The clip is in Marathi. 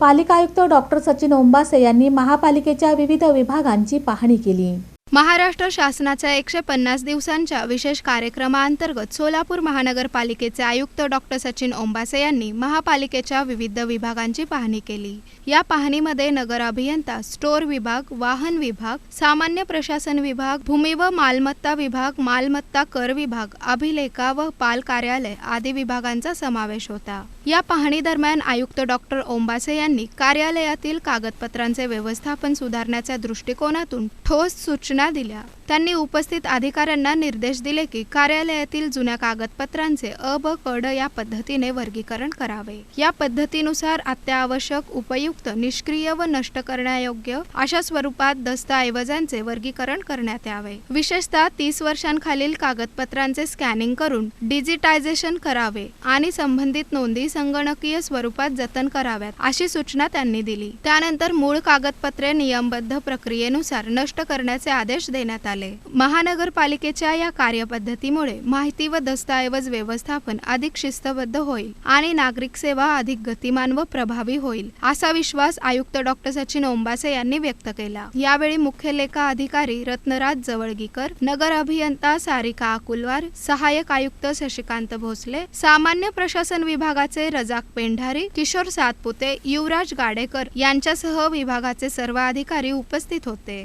पालिका आयुक्त डॉक्टर सचिन ओंबासे यांनी महापालिकेच्या विविध विभागांची पाहणी केली. महाराष्ट्र शासनाच्या एकशे पन्नास दिवसांच्या विशेष कार्यक्रमाअंतर्गत सोलापूर महानगरपालिकेचे आयुक्त डॉक्टर सचिन ओंबासे यांनी महापालिकेच्या विविध विभागांची पाहणी केली. या पाहणीमध्ये नगर अभियंता स्टोअर विभाग वाहन विभाग सामान्य प्रशासन विभाग भूमी व मालमत्ता विभाग मालमत्ता कर विभाग अभिलेखा व पाल कार्यालय आदी विभागांचा समावेश होता. या पाहणी दरम्यान आयुक्त डॉक्टर ओंबासे यांनी कार्यालयातील कागदपत्रांचे व्यवस्थापन सुधारण्याच्या दृष्टिकोनातून ठोस सूचना दिल्या. त्यांनी उपस्थित अधिकाऱ्यांना निर्देश दिले की कार्यालयातील जुन्या कागदपत्रांचे अ ब कड या पद्धतीने वर्गीकरण करावे. या पद्धतीनुसार अत्यावश्यक उपयुक्त निष्क्रिय व नष्ट करण्यायोग्य अशा स्वरूपात दस्तऐवजांचे वर्गीकरण करण्यात यावे. विशेषतः तीस वर्षांखालील कागदपत्रांचे स्कॅनिंग करून डिजिटायझेशन करावे आणि संबंधित नोंदी संगणकीय स्वरूपात जतन कराव्यात अशी सूचना त्यांनी दिली. त्यानंतर मूळ कागदपत्रे नियमबद्ध प्रक्रियेनुसार नष्ट करण्याचे आदेश देण्यात आले. महानगरपालिकेच्या या कार्यपद्धतीमुळे माहिती व दस्तऐवज व्यवस्थापन अधिक शिस्तबद्ध होईल आणि नागरिक सेवा अधिक गतिमान व प्रभावी होईल असा विश्वास आयुक्त डॉक्टर सचिन ओंबासे यांनी व्यक्त केला. यावेळी मुख्य लेखा अधिकारी रत्नराज जवळगीकर नगर अभियंता सारिका अकुलवार सहाय्यक आयुक्त शशिकांत भोसले सामान्य प्रशासन विभागाचे रजाक पेंढारी किशोर सातपुते युवराज गाडेकर यांच्यासह विभागाचे सर्व अधिकारी उपस्थित होते.